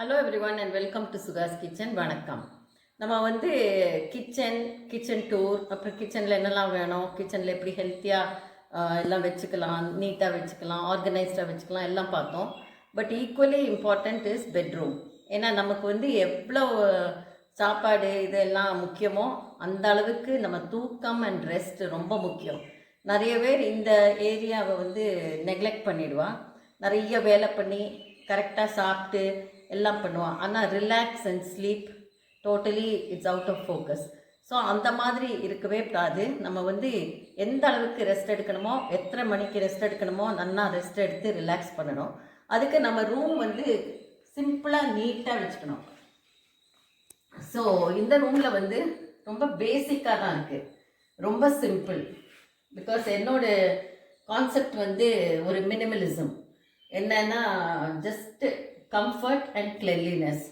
Hello everyone and welcome to Sukash kitchen வணக்கம். நம்ம வந்து கிச்சன் கிச்சன் டூர் அப்புறம் கிச்சனில் என்னெல்லாம் வேணும் கிச்சனில் எப்படி ஹெல்த்தியாக எல்லாம் வச்சுக்கலாம் நீட்டாக வச்சுக்கலாம் ஆர்கனைஸ்டாக வச்சுக்கலாம் எல்லாம் பார்த்தோம். But equally important is bedroom ஏன்னா நமக்கு வந்து எவ்வளோ சாப்பாடு இதெல்லாம் முக்கியமோ அந்த அளவுக்கு நம்ம தூக்கம் அண்ட் ரெஸ்ட் ரொம்ப முக்கியம். நிறைய பேர் இந்த ஏரியாவை வந்து நெக்லெக்ட் பண்ணிடுவா. நிறைய வேலை பண்ணி கரெக்டாக சாப்பிட்டு எல்லாம் பண்ணுவான். ஆனால் relax and sleep totally it's out of focus so அந்த மாதிரி இருக்கவே கூடாது. நம்ம வந்து எந்த அளவுக்கு ரெஸ்ட் எடுக்கணுமோ எத்தனை மணிக்கு ரெஸ்ட் எடுக்கணுமோ நல்லா ரெஸ்ட் எடுத்து ரிலாக்ஸ் பண்ணணும். அதுக்கு நம்ம ரூம் வந்து சிம்பிளாக நீட்டாக வச்சுக்கணும். ஸோ இந்த ரூமில் வந்து ரொம்ப பேசிக்காக தான் இருக்குது ரொம்ப சிம்பிள் பிகாஸ் என்னோட கான்செப்ட் வந்து ஒரு மினிமலிசம் என்னன்னா ஜஸ்ட்டு கம்ஃபர்ட் அண்ட் கிளென்லினஸ்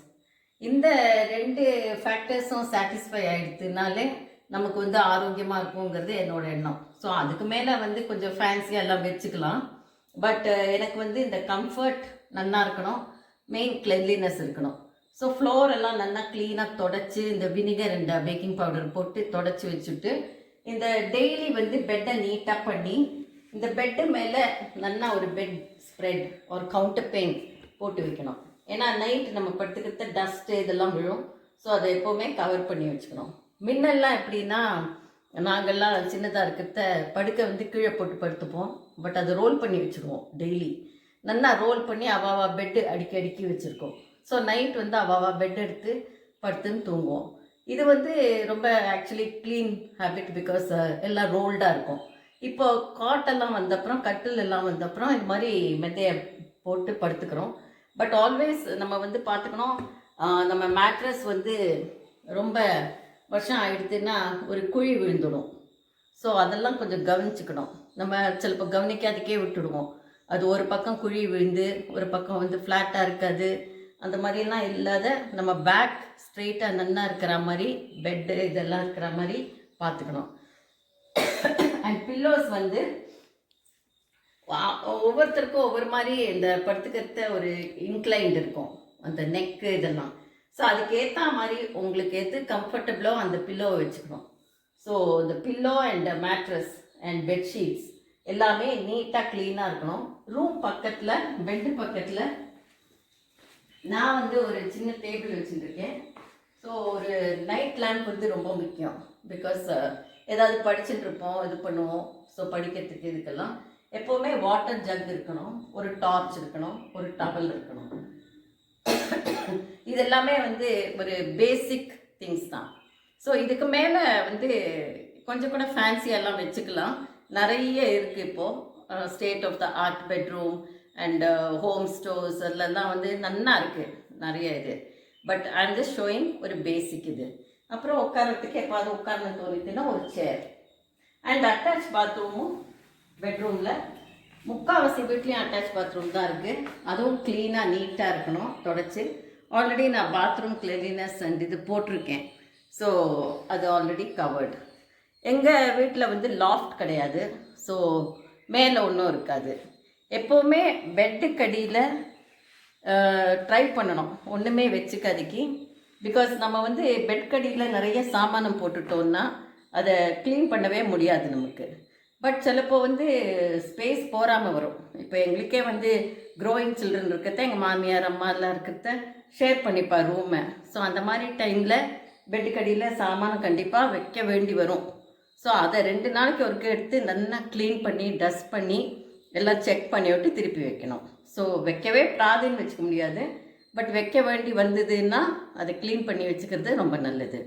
இந்த ரெண்டு ஃபேக்டர்ஸும் சாட்டிஸ்ஃபை ஆகிடுதுனாலே நமக்கு வந்து ஆரோக்கியமாக இருக்குங்கிறது என்னோட எண்ணம். ஸோ அதுக்கு மேலே வந்து கொஞ்சம் ஃபேன்சியாக எல்லாம் வச்சுக்கலாம். பட் எனக்கு வந்து இந்த கம்ஃபர்ட் நல்லா இருக்கணும். மெயின் கிளென்லினஸ் இருக்கணும். ஸோ ஃப்ளோர் எல்லாம் நல்லா க்ளீனாக தொடச்சி இந்த வினிகர் அண்ட் பேக்கிங் பவுடர் போட்டு தொடச்சி வச்சுட்டு இந்த டெய்லி வந்து பெட்டை நீட்டாக பண்ணி இந்த பெட்டு மேலே நல்லா ஒரு பெட் ஸ்ப்ரெட் ஒரு கவுண்டர் பெயிண்ட் போட்டு வைக்கணும். ஏன்னா நைட் நம்ம படுத்துக்கிறத டஸ்ட்டு இதெல்லாம் விழும். ஸோ அதை எப்போவுமே கவர் பண்ணி வச்சுக்கணும். முன்னெல்லாம் எப்படின்னா நாங்கள்லாம் சின்னதாக இருக்கிறத படுக்க வந்து கீழே போட்டு படுத்துப்போம். பட் அதை ரோல் பண்ணி வச்சுருவோம் டெய்லி நல்லா ரோல் பண்ணி அவாவா பெட்டு அடுக்கி அடிக்கி வச்சுருக்கோம். ஸோ நைட் வந்து அவாவா பெட் எடுத்து படுத்துன்னு தூங்குவோம். இது வந்து ரொம்ப ஆக்சுவலி க்ளீன் ஹேபிட் பிகாஸ் எல்லாம் ரோல்டாக இருக்கும். இப்போ காட்டெல்லாம் வந்தப்புறம் கட்டில் எல்லாம் வந்தப்புறம் இது மாதிரி மெத்தையை போட்டு படுத்துக்கிறோம். பட் ஆல்வேஸ் நம்ம வந்து பார்த்துக்கணும். நம்ம மேட்ரஸ் வந்து ரொம்ப வருஷம் ஆகிடுதுன்னா ஒரு குழி விழுந்துடும். ஸோ அதெல்லாம் கொஞ்சம் கவனிச்சுக்கணும். நம்ம சிலப்போ கவனிக்காதுக்கே விட்டுடுவோம். அது ஒரு பக்கம் குழி விழுந்து ஒரு பக்கம் வந்து ஃப்ளாட்டாக இருக்காது. அந்த மாதிரிலாம் இல்லாத நம்ம பேக் ஸ்ட்ரெயிட்டாக நன்னாக இருக்கிற மாதிரி பெட்டு இதெல்லாம் இருக்கிற மாதிரி பார்த்துக்கணும். அண்ட் பில்லோஸ் வந்து ஒவ்வொருத்தருக்கும் ஒவ்வொரு மாதிரி இந்த படுத்துக்கிறத ஒரு இன்க்ளைண்ட் இருக்கும். அந்த நெக்கு இதெல்லாம். ஸோ அதுக்கேற்ற மாதிரி உங்களுக்கு எது கம்ஃபர்டபுளோ அந்த பில்லோவை வச்சுக்கணும். ஸோ இந்த pillow and mattress and bedsheets எல்லாமே நீட்டாக க்ளீனாக இருக்கணும். ரூம் பக்கத்தில் பெட்டு பக்கத்தில் நான் வந்து ஒரு சின்ன டேபிள் வச்சுருக்கேன். ஸோ ஒரு நைட் லேம்ப் வந்து ரொம்ப முக்கியம். பிகாஸ் ஏதாவது படிச்சுட்டு இருப்போம் இது பண்ணுவோம். ஸோ படிக்கிறதுக்கு இதுக்கெல்லாம். எப்போவுமே வாட்டர் ஜக் இருக்கணும் ஒரு டார்ச் இருக்கணும் ஒரு டவல் இருக்கணும். இது எல்லாமே வந்து ஒரு பேசிக் திங்ஸ் தான். ஸோ இதுக்கு மேலே வந்து கொஞ்சம் கூட ஃபேன்சியெல்லாம் வச்சுக்கலாம். நிறைய இருக்குது இப்போது state of the art bedroom and home stores எல்லாம் வந்து நல்லா இருக்குது நிறைய இது. பட் ஐம் ஜஸ்ட் ஷோயிங் ஒரு பேசிக் இது. அப்புறம் உட்காரத்துக்கு எப்பாவது உட்காரணும் தோணித்துன்னா ஒரு சேர் அண்ட் அட்டாச் பாத்ரூமும் பெட்ரூமில் முக்கால்வாசி வீட்லேயும் அட்டாச் பாத்ரூம் தான் இருக்குது அதுவும் க்ளீனாக நீட்டாக இருக்கணும் தொடச்சி. ஆல்ரெடி நான் பாத்ரூம் க்ளீனஸ் அண்ட் இது போட்டிருக்கேன். ஸோ அது ஆல்ரெடி கவர்டு எங்கள் வீட்டில் வந்து லாஃப்ட் கிடையாது. ஸோ மேலே ஒன்றும் இருக்காது. எப்போவுமே பெட்டுக்கடியில் ட்ரை பண்ணணும். ஒன்றுமே வச்சுக்காதிக்கு பிகாஸ் நம்ம வந்து பெட்கடியில் நிறைய சாமானம் போட்டுட்டோம்னா அதை க்ளீன் பண்ணவே முடியாது நமக்கு. பட் சிலப்போ வந்து ஸ்பேஸ் போகாமல் வரும். இப்போ எங்களுக்கே வந்து க்ரோயிங் சில்ட்ரன் இருக்கிறத எங்கள் மாமியார் அம்மா எல்லாம் இருக்கிறத ஷேர் பண்ணிப்பா ரூமை ஸோ அந்த மாதிரி டைமில் பெட்டுக்கடியில் சாமானம் கண்டிப்பாக வைக்க வேண்டி வரும். ஸோ அதை ரெண்டு நாளைக்கு ஒருக்க எடுத்து நல்லா க்ளீன் பண்ணி டஸ்ட் பண்ணி எல்லாம் செக் பண்ணி விட்டு திருப்பி வைக்கணும். ஸோ வைக்கவே ப்ராதுன்னு வச்சுக்க முடியாது. பட் வைக்க வேண்டி வந்ததுன்னா அதை க்ளீன் பண்ணி வச்சுக்கிறது ரொம்ப நல்லது.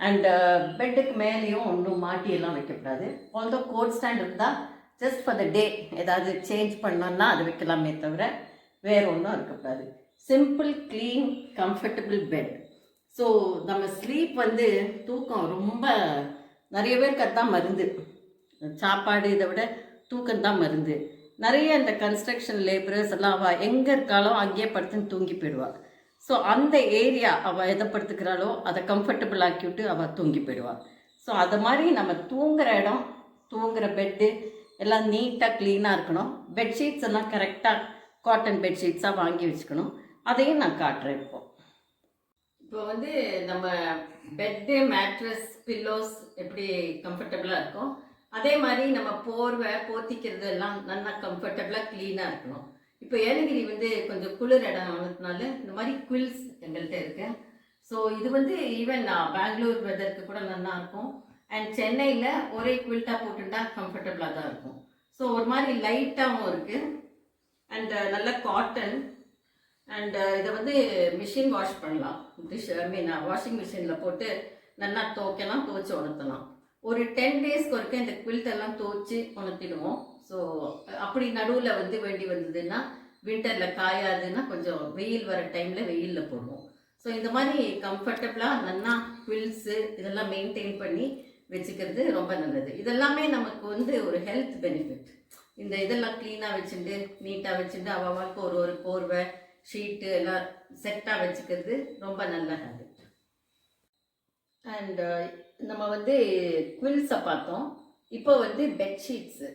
அண்டு பெட்டுக்கு uh, மேலேயும் ஒன்றும் மாட்டியெல்லாம் வைக்கக்கூடாது ஆல்தோ கோட் ஸ்டாண்ட் இருந்தால் ஜஸ்ட் ஃபார் த டே ஏதாவது சேஞ்ச் பண்ணோன்னா அது வைக்கலாமே தவிர வேறு ஒன்றும் இருக்கக்கூடாது. Simple clean comfortable bed so நம்ம ஸ்லீப் வந்து தூக்கம் ரொம்ப நிறைய பேருக்கு அதுதான் மருந்து. சாப்பாடு இதை விட தூக்கம் தான் மருந்து. நிறைய இந்த கன்ஸ்ட்ரக்ஷன் லேபரர்ஸ் எல்லாம் அவள் எங்கே இருக்காலும் அங்கேயே படுத்துன்னு தூங்கி போயிடுவாள் ஸோ அந்த ஏரியா அவள் எதை படுத்துக்கிறாளோ அதை கம்ஃபர்டபுள் ஆக்கி விட்டு அவள் தூங்கி போயிடுவாள் ஸோ அது மாதிரி நம்ம தூங்குகிற இடம் தூங்குகிற பெட்டு எல்லாம் நீட்டாக க்ளீனாக இருக்கணும். பெட்ஷீட்ஸ் எல்லாம் கரெக்டாக காட்டன் பெட்ஷீட்ஸாக வாங்கி வச்சுக்கணும். அதையும் நான் காட்டுறேன் இப்போ. இப்போ வந்து நம்ம பெட்டு மேட்ரஸ் பில்லோஸ் எப்படி கம்ஃபர்டபுளாக இருக்கும் அதே மாதிரி நம்ம போர்வை போத்திக்கிறது எல்லாம் நல்லா கம்ஃபர்டபுளாக க்ளீனாக இருக்கணும். இப்போ ஏலகிரி வந்து கொஞ்சம் குளிர் இடம் ஆனதுனால இந்த மாதிரி குவில்ஸ் எங்கள்கிட்ட இருக்கு. ஸோ இது வந்து ஈவன் பெங்களூர் வெதருக்கு கூட நல்லா இருக்கும். அண்ட் சென்னையில் ஒரே குவில்ட்டாக போட்டுட்டா கம்ஃபர்டபுளாக தான் இருக்கும். ஸோ ஒரு மாதிரி லைட்டாகவும் இருக்குது அண்ட் நல்ல காட்டன் அண்ட் இதை வந்து மிஷின் வாஷ் பண்ணலாம். டிஷ் ஐ மீன் வாஷிங் மிஷினில் போட்டு நல்லா துவைக்கலாம் துவைச்சி உணர்த்தலாம். ஒரு டென் டேஸ்க்கு ஒருக்க இந்த குவில்ட் எல்லாம் துவைச்சி உணர்த்திடுவோம். ஸோ அப்படி நடுவில் வந்து வேண்டி வந்ததுன்னா வின்டரில் காயாதுன்னா கொஞ்சம் வெயில் வர டைமில் வெயிலில் போடுவோம். ஸோ இந்த மாதிரி கம்ஃபர்டபுளாக நல்லா குவில்ஸு இதெல்லாம் மெயின்டைன் பண்ணி வச்சுக்கிறது ரொம்ப நல்லது. இதெல்லாமே நமக்கு வந்து ஒரு ஹெல்த் பெனிஃபிட் இந்த இதெல்லாம் க்ளீனாக வச்சுட்டு நீட்டாக வச்சுட்டு அவளுக்கு ஒரு ஒரு போர்வை ஷீட்டு எல்லாம் செட்டாக வச்சுக்கிறது ரொம்ப நல்ல ஹேபிட் அண்ட் நம்ம வந்து குவில்ஸை பார்த்தோம். இப்போ வந்து பெட்ஷீட்ஸு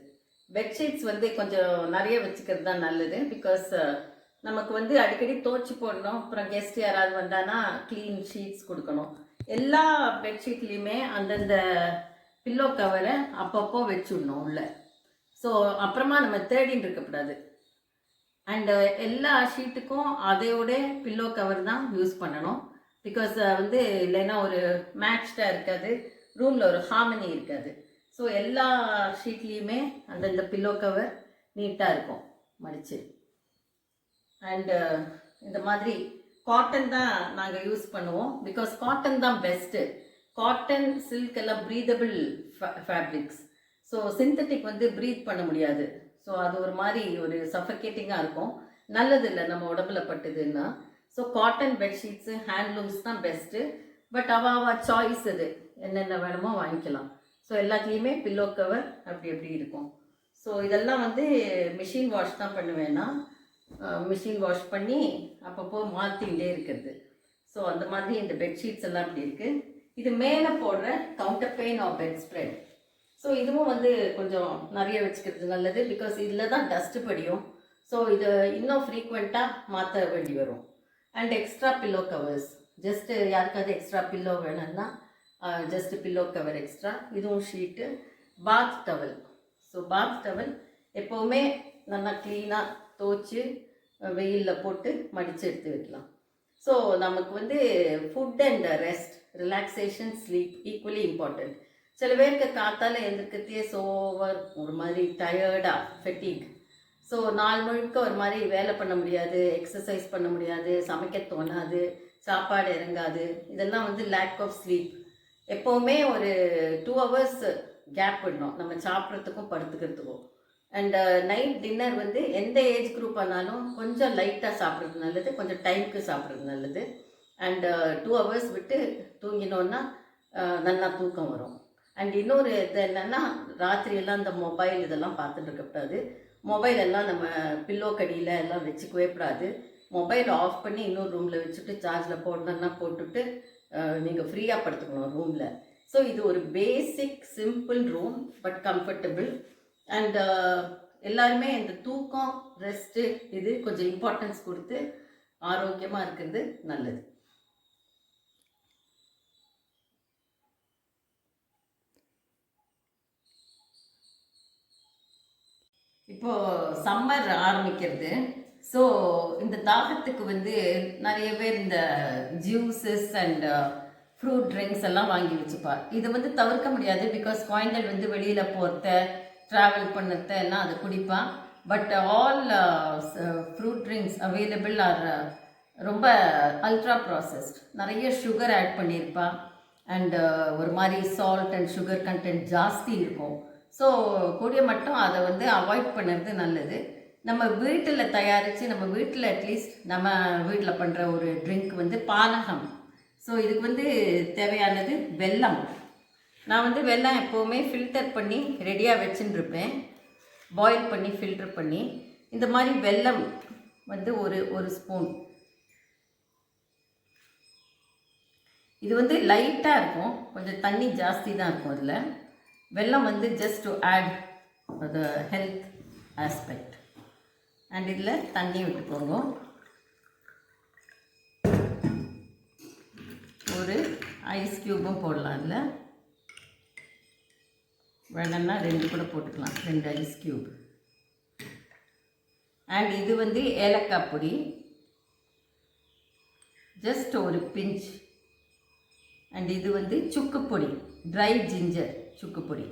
பெட்ஷீட்ஸ் வந்து கொஞ்சம் நிறைய வச்சுக்கிறது தான் நல்லது. பிகாஸ் uh, நமக்கு வந்து அடிக்கடி தோச்சு போடணும். அப்புறம் கெஸ்ட் யாராவது வந்தானா க்ளீன் ஷீட்ஸ் கொடுக்கணும். எல்லா பெட்ஷீட்லேயுமே அந்தந்த பில்லோ கவரை அப்பப்போ வச்சுடணும் உள்ள. ஸோ அப்புறமா நம்ம தேடின்னு இருக்கக்கூடாது. அண்டு uh, எல்லா ஷீட்டுக்கும் அதையோட பில்லோ கவர் தான் யூஸ் பண்ணணும். பிகாஸ் uh, வந்து இல்லைன்னா ஒரு மேட்ச்டாக இருக்காது. ரூமில் ஒரு ஹார்மனி இருக்காது. ஸோ எல்லா ஷீட்லேயுமே அந்தந்த பில்லோ கவர் நீட்டாக இருக்கும் மடித்து அண்டு uh, இந்த மாதிரி காட்டன் தான் நாங்கள் யூஸ் பண்ணுவோம். பிகாஸ் காட்டன் தான் பெஸ்ட்டு காட்டன் சில்க் எல்லாம் ப்ரீதபிள் ஃபேப்ரிக்ஸ் ஸோ சிந்தட்டிக் வந்து ப்ரீத் பண்ண முடியாது. ஸோ அது ஒரு மாதிரி ஒரு சஃபகேட்டிங்காக இருக்கும். நல்லது இல்லை நம்ம உடம்புல பட்டுதுன்னா. ஸோ காட்டன் பெட்ஷீட்ஸு ஹேண்ட்லூம்ஸ் தான் பெஸ்ட்டு பட் அவ சாய்ஸ் இது என்னென்ன வேணுமோ வாங்கிக்கலாம். ஸோ எல்லாத்துலேயுமே பில்லோ கவர் அப்படி அப்படி இருக்கும்? ஸோ இதெல்லாம் வந்து மிஷின் வாஷ் தான் பண்ணுவேன்னா மிஷின் வாஷ் பண்ணி அப்பப்போ மாற்றிகிட்டே இருக்கிறது. ஸோ அந்த மாதிரி இந்த பெட்ஷீட்ஸ் எல்லாம் இப்படி இருக்குது இது மேலே போடுற counterpane of bedspread so இதுவும் வந்து கொஞ்சம் நிறைய வச்சுக்கிறது நல்லது பிகாஸ் இதில் தான் டஸ்ட்டு படியும். ஸோ இதை இன்னும் ஃப்ரீக்வெண்ட்டாக மாற்ற வேண்டி வரும். And extra pillow covers just யாருக்காவது எக்ஸ்ட்ரா பில்லோ வேணும்னா ஜஸ்ட் பில்லோ கவர் எக்ஸ்ட்ரா இதுவும் sheet bath towel so bath towel எப்போவுமே நல்லா க்ளீனாக தோச்சு uh, வெயிலில் போட்டு மடித்து எடுத்து வைக்கலாம். ஸோ நமக்கு வந்து food and rest relaxation sleep equally important சில பேருக்கு காத்தால் எழுந்திருக்கிறதே சோவர் ஒரு மாதிரி டயர்டாக ஃபெட்டிக் ஸோ நாள் முழுக்க ஒரு மாதிரி வேலை பண்ண முடியாது எக்ஸசைஸ் பண்ண முடியாது சமைக்க தோணாது சாப்பாடு இறங்காது. இதெல்லாம் வந்து லேக் ஆஃப் ஸ்லீப் எப்போவுமே ஒரு டூ ஹவர்ஸ் கேப் விடணும். நம்ம சாப்பிட்றதுக்கும் படுத்துக்கிறதுக்கும். அண்ட் நைட் டின்னர் வந்து எந்த ஏஜ் குரூப் ஆனாலும் கொஞ்சம் லைட்டாக சாப்பிட்றது நல்லது கொஞ்சம் டைமுக்கு சாப்பிட்றது நல்லது. அண்டு டூ ஹவர்ஸ் விட்டு தூங்கினோன்னா uh, நல்லா தூக்கம் வரும். அண்ட் இன்னொரு இது என்னென்னா ராத்திரியெல்லாம் இந்த மொபைல் இதெல்லாம் பார்த்துட்டு இருக்கக்கூடாது மொபைல் எல்லாம் நம்ம பில்லோ கடியில் எல்லாம் வச்சுக்கவே கூடாது. மொபைல் ஆஃப் பண்ணி இன்னொரு ரூமில் வச்சுட்டு சார்ஜில் போடணுன்னா போட்டுட்டு நீங்கள் ஃப்ரீயாக படுத்துக்கணும் ரூமில் ஸோ இது ஒரு basic simple room but comfortable and எல்லாருமே இந்த தூக்கம் ரெஸ்ட்டு இது கொஞ்சம் இம்பார்ட்டன்ஸ் கொடுத்து ஆரோக்கியமாக இருக்கிறது நல்லது. இப்போது சம்மர் ஆரம்பிக்கிறது. ஸோ இந்த தாகத்துக்கு வந்து நிறைய பேர் இந்த ஜூஸஸ் அண்ட் ஃப்ரூட் ட்ரிங்க்ஸ் எல்லாம் வாங்கி வச்சுப்பா இதை வந்து தவிர்க்க முடியாது பிகாஸ் குழந்தைகள் வந்து வெளியில் போகிறத ட்ராவல் பண்ணுறத எல்லாம் அதை குடிப்பான். But all fruit drinks available are ரொம்ப அல்ட்ரா ப்ராசஸ்ட் நிறைய சுகர் ஆட் பண்ணியிருப்பா அண்டு uh, ஒரு மாதிரி சால்ட் அண்ட் சுகர் கண்டென்ட் ஜாஸ்தி இருக்கும். ஸோ கூடிய மட்டும் அதை வந்து அவாய்ட் பண்ணுறது நல்லது. நம்ம வீட்டில் தயாரித்து நம்ம வீட்டில் அட்லீஸ்ட் நம்ம வீட்டில் பண்ணுற ஒரு ட்ரிங்க் வந்து பானகம். ஸோ இதுக்கு வந்து தேவையானது வெல்லம். நான் வந்து வெல்லம் எப்போவுமே ஃபில்டர் பண்ணி ரெடியாக வச்சுன்னு இருப்பேன் பாயில் பண்ணி ஃபில்டர் பண்ணி. இந்த மாதிரி வெல்லம் வந்து ஒரு ஒரு ஸ்பூன் இது வந்து லைட்டாக இருக்கும். கொஞ்சம் தண்ணி ஜாஸ்தி தான் இருக்கும் அதில். வெல்லம் வந்து just to add the health aspect and இதில் தண்ணி விட்டு விட்டுக்கோங்க ஒரு ஐஸ் க்யூபும் போடலாம் இதில். வேணும்னா ரெண்டு கூட போட்டுக்கலாம். ரெண்டு ஐஸ் க்யூப் அண்ட் இது வந்து ஏலக்காய் பொடி. ஜஸ்ட் ஒரு பிஞ்ச் அண்ட் இது வந்து சுக்குப்பொடி ட்ரை ஜிஞ்சர் சுக்குப்பொடி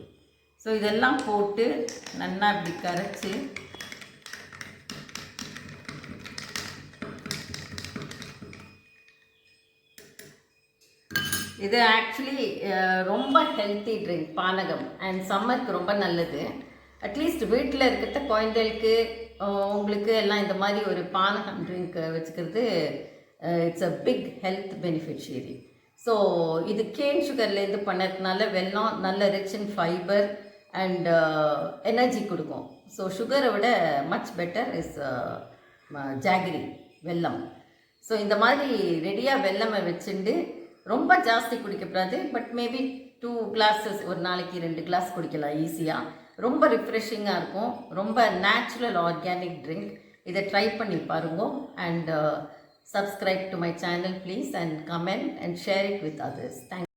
ஸோ இதெல்லாம் போட்டு நல்லா இப்படி கரைச்சி இது ஆக்சுவலி ரொம்ப ஹெல்த்தி ட்ரிங்க் பானகம். அண்ட் சம்மருக்கு ரொம்ப நல்லது. அட்லீஸ்ட் வீட்டில் இருக்கிற குழந்தைகளுக்கு உங்களுக்கு எல்லாம் இந்த மாதிரி ஒரு பானகம் ட்ரிங்க் வச்சுக்கிறது it's a big health beneficiary so இது கேன் சுகர்லேருந்து பண்ணதுனால வெல்லம் நல்ல rich in fibre and energy கொடுக்கும். ஸோ சுகரை விட மச் பெட்டர் இஸ் ஜாகிரி வெல்லம். ஸோ இந்த மாதிரி ரெடியாக வெல்லமை வச்சுட்டு ரொம்ப ஜாஸ்தி குடிக்கக்கூடாது பட் மேபி டூ கிளாஸஸ் ஒரு நாளைக்கு ரெண்டு கிளாஸ் குடிக்கலாம் ஈஸியாக ரொம்ப ரிஃப்ரெஷிங்காக இருக்கும். ரொம்ப நேச்சுரல் ஆர்கானிக் ட்ரிங்க் இதை ட்ரை பண்ணி பாருங்க. And subscribe to my channel please and comment and share it with others thank